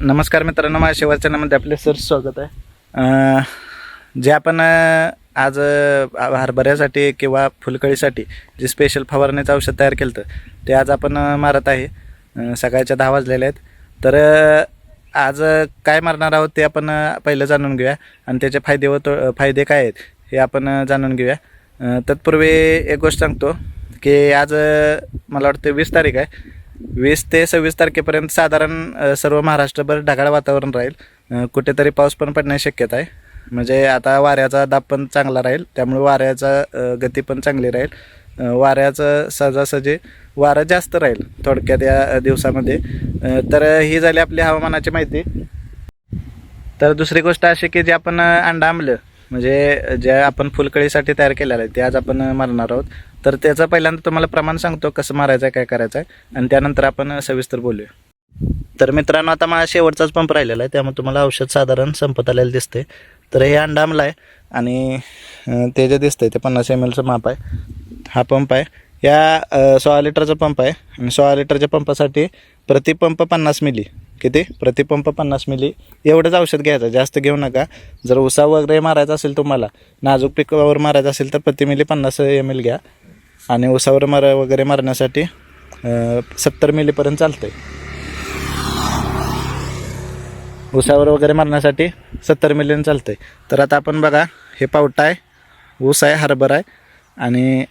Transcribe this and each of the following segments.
नमस्कार मित्रांनो माझ्या शेवटच्या नामध्ये आपले सर स्वागत आहे. जे आपण आज हरभऱ्यासाठी किंवा फुलकळीसाठी जे स्पेशल फवारणीचं औषध तयार केलं होतं ते आज आपण मारत आहे. सकाळच्या दहा वाजलेले आहेत. तर आज काय मारणार आहोत ते आपण पहिलं जाणून घेऊया. आणि त्याचे फायदे व तो फायदे काय आहेत हे आपण जाणून घेऊया. तत्पूर्वी एक गोष्ट सांगतो की आज मला वाटतं वीस तारीख आहे. वीस ते सव्वीस तारखेपर्यंत साधारण सर्व महाराष्ट्रभर ढगाळ वातावरण राहील. कुठेतरी पाऊस पण पडण्याची शक्यता आहे. म्हणजे आता वाऱ्याचा दाब पण चांगला राहील. त्यामुळे वाऱ्याचा गती पण चांगली राहील. वाऱ्याचं सहजासहजी वारं जास्त राहील थोडक्यात या दिवसामध्ये. तर ही झाली आपली हवामानाची माहिती. तर दुसरी गोष्ट अशी की जे आपण अंडा आंबलं म्हणजे जे आपण फुलकळीसाठी तयार केलेलं आहे ते आज आपण मारणार आहोत. तर त्याचा पहिल्यांदा तुम्हाला प्रमाण सांगतो कसं मारायचं आहे काय करायचं आहे आणि त्यानंतर आपण सविस्तर बोलूया. तर मित्रांनो आता माझा शेवटचाच पंप राहिलेला आहे त्यामुळे तुम्हाला औषध साधारण संपत आलेलं दिसते तर हे अंडा आमला आहे आणि ते जे दिसतंय ते पन्नास एम एलचं माप आहे. हा पंप आहे. या सोळा लिटरचा पंप आहे आणि सोळा लिटरच्या पंपासाठी प्रति पंप पन्नास मिली. किती? प्रतिपंप पन्नास मिली. एवढंच औषध घ्यायचं. जास्त घेऊ नका. जर उसा वगैरे मारायचा असेल तुम्हाला नाजूक पिकावर मारायचं असेल तर प्रति मिली पन्नास एम एल घ्या. आणि उसावर मार वगैरे मारण्यासाठी सत्तर मिलीपर्यंत चालतं आहे उसावर वगैरे मारण्यासाठी सत्तर मिलियन चालतं आहे तर आता आपण बघा हे पावटा आहे ऊस आहे हरभरा आहे. आणि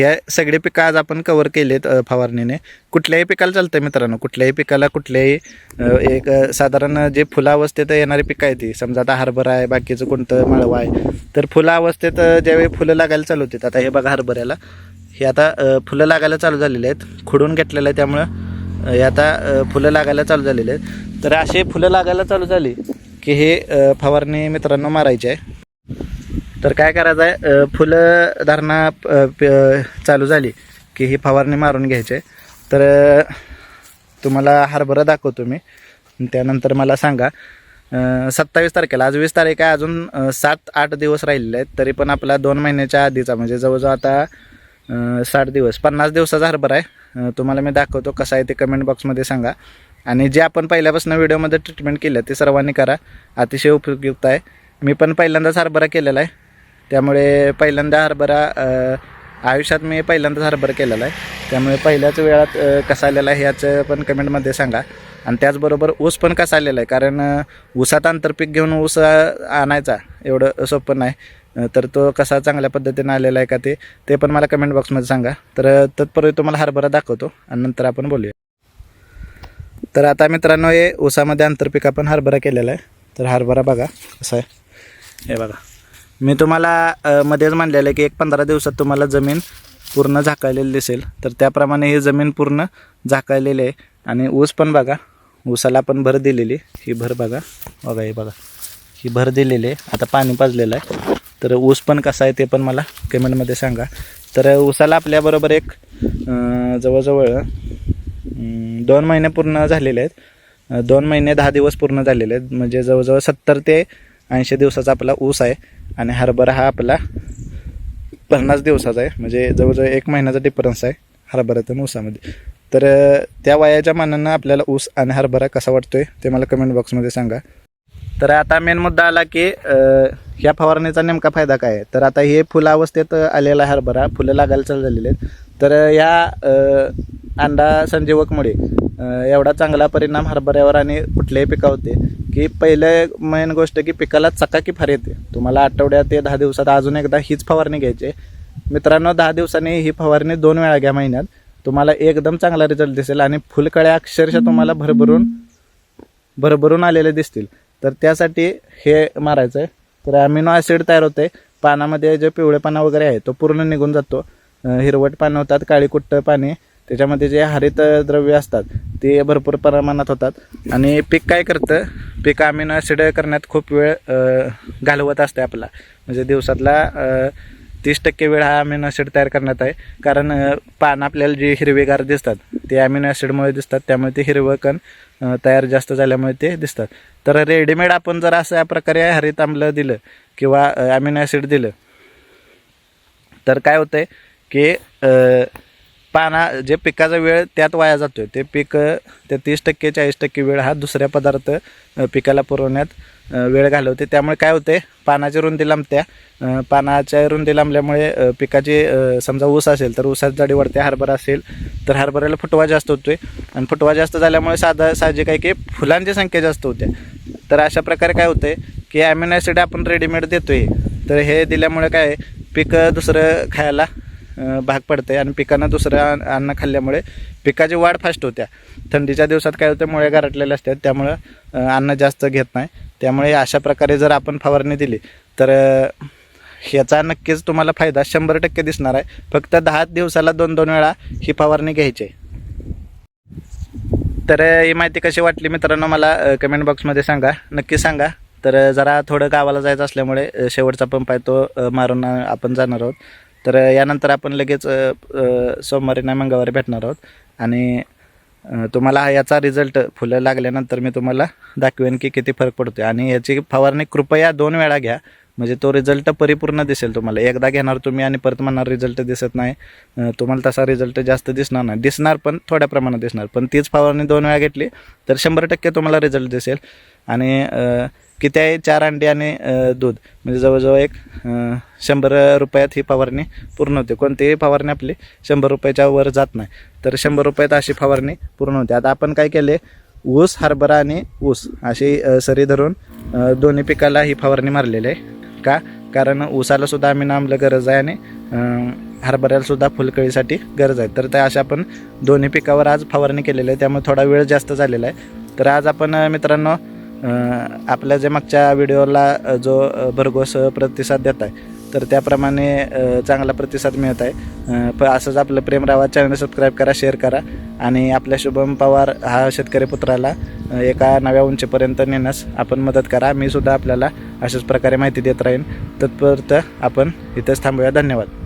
या सगळे पिकं आज आपण कवर केलेत फवारणीने. कुठल्याही पिकाला चालतं आहे मित्रांनो कुठल्याही पिकाला कुठल्याही एक साधारण जे फुलावस्थेत येणारी पिकं आहे ती समजा आता हरभरा आहे बाकीचं कोणतं मळवा आहे तर फुलावस्थेत ज्यावेळी फुलं लागायला चालू होतात आता हे बघा हरभऱ्याला हे आता फुलं लागायला चालू झालेले आहेत खुडून घेतलेलं आहे त्यामुळं हे आता फुलं लागायला चालू झालेले आहेत. तर असे फुलं लागायला चालू झाली की हे फवारणी मित्रांनो मारायची आहे. तर काय करायचं आहे फुलं धारणा प- चालू झाली की ही फवारणी मारून घ्यायची. आहे. तर तुम्हाला हरभरा दाखवतो मी. त्यानंतर मला सांगा सत्तावीस तारखेला आज वीस तारीख आहे अजून सात आठ दिवस राहिलेले आहेत तरी पण आपला दोन महिन्याच्या आधीचा म्हणजे जवळजवळ आता साठ दिवस पन्नास दिवसाचा हरभरा आहे. तुम्हाला मी दाखवतो कसा आहे ते कमेंट बॉक्समध्ये सांगा. आणि जे आपण पहिल्यापासून व्हिडिओमध्ये ट्रीटमेंट केलं ते सर्वांनी करा. अतिशय उपयुक्त आहे. मी पण पहिल्यांदाच हरभरा केलेला आहे. त्यामुळे पहिल्यांदा हरभरा आयुष्यात मी पहिल्यांदाच हरभरा केलेला आहे. त्यामुळे पहिल्याच वेळात कसा आलेला आहे ह्याचं पण कमेंटमध्ये सांगा. आणि त्याचबरोबर ऊस पण कसा आलेला आहे? कारण ऊसात आंतरपीक घेऊन ऊस आणायचा एवढं सोपं नाही. तर तो कसा चांगल्या पद्धतीने आलेला आहे का ते ते पण मला कमेंट बॉक्समध्ये सांगा. तर तत्पूर्वी तुम्हाला हरभरा दाखवतो आणि नंतर आपण बोलूया. तर आता मित्रांनो हे ऊसामध्ये आंतरपीक आपण हरभरा केलेला आहे. तर हरभरा बघा कसं आहे. हे बघा. मी तुम्हाला मध्येच म्हणलेलं आहे की एक पंधरा दिवसात तुम्हाला जमीन पूर्ण झाकायलेली दिसेल. तर त्याप्रमाणे ही जमीन पूर्ण झाकळलेली आहे. आणि ऊस पण बघा ऊसाला पण भर दिलेली ही भर बघा बघा हे बघा. ही भर दिलेली आहे. आता पाणी पाजलेलं आहे. तर ऊस पण कसा आहे ते पण मला कमेंटमध्ये सांगा. तर ऊसाला आपल्याबरोबर एक जवळजवळ दोन महिने पूर्ण झालेले आहेत. दोन महिने दहा दिवस पूर्ण झालेले आहेत. म्हणजे जवळजवळ सत्तर ते ऐंशी दिवसाचा आपला ऊस आहे. आणि हरभरा हा आपला पन्नास दिवसाचा आहे. म्हणजे जवळजवळ एक महिन्याचा डिफरन्स आहे हरभऱ्यात आणि ऊसामध्ये. तर त्या वयाच्या मानानं आपल्याला ऊस आणि हरभरा कसा वाटतोय ते मला कमेंट बॉक्समध्ये सांगा. तर आता मेन मुद्दा आला की ह्या फवारणीचा नेमका फायदा काय आहे? तर आता हे फुलावस्थेत आलेला आहे हरभरा फुलं लागायला चालू झालेले आहेत. तर या अंडा संजीवकमुळे एवढा चांगला परिणाम हरभऱ्यावर आणि कुठल्याही पिकावर होते की पहिले मेन गोष्ट की पिकाला चकाकी फार येते. तुम्हाला आठवड्यात ते दहा दिवसात अजून एकदा हीच फवारणी घ्यायची. आहे. मित्रांनो दहा दिवसांनी ही फवारणी दोन वेळा घ्या महिन्यात. तुम्हाला एकदम चांगला रिझल्ट दिसेल आणि फुलकळ्या अक्षरशः तुम्हाला भरभरून भरभरून आलेले दिसतील. तर त्यासाठी हे मारायचं आहे तर अमिनो ॲसिड तयार होते पानामध्ये जे पिवळेपणा वगैरे आहे तो पूर्ण निघून जातो. हिरवट पानं होतात काळीकुट्ट पाने. त्याच्यामध्ये जे हरित द्रव्य असतात ते भरपूर प्रमाणात होतात. आणि पीक काय करतं? पीक अमिनो ॲसिड करण्यात खूप वेळ घालवत असते आपला. म्हणजे दिवसातला तीस टक्के वेळ हा अमिनो ॲसिड तयार करण्यात आहे. कारण पान आपल्याला जे हिरवेगार दिसतात ते अमिनो ॲसिडमुळे दिसतात. त्यामुळे ते हिरवकण तयार जास्त झाल्यामुळे ते दिसतात. तर रेडीमेड आपण जर असं या प्रकारे हरित आम्ल दिलं किंवा अमिनो ॲसिड दिलं तर काय होतंय की अ, पाना जे पिकाचा वेळ त्यात वाया जातो आहे ते पीक ते तीस टक्के चाळीस टक्के वेळ हा दुसऱ्या पदार्थ पिकाला पुरवण्यात वेळ घालवते. त्यामुळे काय होते पानाची रुंदी लांबत्या. पानाच्या रुंदी लांबल्यामुळे पिकाची समजा ऊस असेल तर ऊसाची जाडी वाढते हरभरा असेल तर हरभऱ्याला फुटवा जास्त होतोय. आणि फुटवा जास्त झाल्यामुळे साधा साहजिक आहे की फुलांची संख्या जास्त होते. तर अशा प्रकारे काय होते की ॲमिनो ॲसिड आपण रेडीमेड देतोय. तर हे दिल्यामुळे काय पीक दुसरं खायला भाग पडते आणि पिकांना दुसरं अन्न- खाल्ल्यामुळे पिकाची वाढ फास्ट होत्या. थंडीच्या दिवसात काय होतं मुळे गारटलेल्या असतात त्यामुळं अन्न जास्त घेत नाही. त्यामुळे अशा प्रकारे जर आपण फवारणी दिली तर ह्याचा नक्कीच तुम्हाला फायदा शंभर टक्के दिसणार आहे. फक्त दहा दिवसाला दोन दोन वेळा ही फवारणी घ्यायची. आहे तर ही माहिती कशी वाटली मित्रांनो मला कमेंट बॉक्समध्ये सांगा. नक्की सांगा. तर जरा थोडं गावाला जायचं असल्यामुळे शेवटचा पंप आहे तो मारून आपण जाणार आहोत. तर यानंतर आपण लगेच सोमवारी नाही मंगळवारी भेटणार आहोत. आणि तुम्हाला याचा रिझल्ट फुलं लागल्यानंतर मी तुम्हाला दाखवेन की किती फरक पडतो आणि याची फवारणी कृपया दोन वेळा घ्या. म्हणजे तो रिझल्ट परिपूर्ण दिसेल तुम्हाला. एकदा घेणार तुम्ही आणि परत म्हणणार रिझल्ट दिसत नाही. तुम्हाला तसा रिझल्ट जास्त दिसणार नाही. दिसणार पण थोड्या प्रमाणात दिसणार. पण तीच फवारणी दोन वेळा घेतली तर शंभर टक्के तुम्हाला रिझल्ट दिसेल. आणि किती आहे चार अंडी आणि दूध. म्हणजे जवळजवळ एक शंभर रुपयात ही फवारणी पूर्ण होते. कोणतीही फवारणी आपली शंभर रुपयाच्या वर जात नाही. तर शंभर रुपयात अशी फवारणी पूर्ण होते. आता आपण काय केले? ऊस हरभरा आणि ऊस अशी सरी धरून दोन्ही पिकाला ही फवारणी मारलेली आहे. का? कारण ऊसाला सुद्धा आम्ही नामलं गरज आहे आणि हरभऱ्याला सुद्धा फुलकळीसाठी गरज आहे. तर त्या अशा आपण दोन्ही पिकावर आज फवारणी केलेली आहे. त्यामुळे थोडा वेळ जास्त झालेला आहे. तर आज आपण मित्रांनो आपल्या जे मागच्या व्हिडिओला जो भरघोस प्रतिसाद देत आहे तर त्याप्रमाणे चांगला प्रतिसाद मिळत आहे. प असंच आपलं प्रेम रावा चॅनल सबस्क्राईब करा शेअर करा आणि आपल्या शुभम पवार हा शेतकरी पुत्राला एका नव्या उंचीपर्यंत नेण्यास आपण मदत करा. मी सुद्धा आपल्याला अशाच प्रकारे माहिती देत राहीन. तत्पर्यंत आपण इथंच थांबूया. धन्यवाद.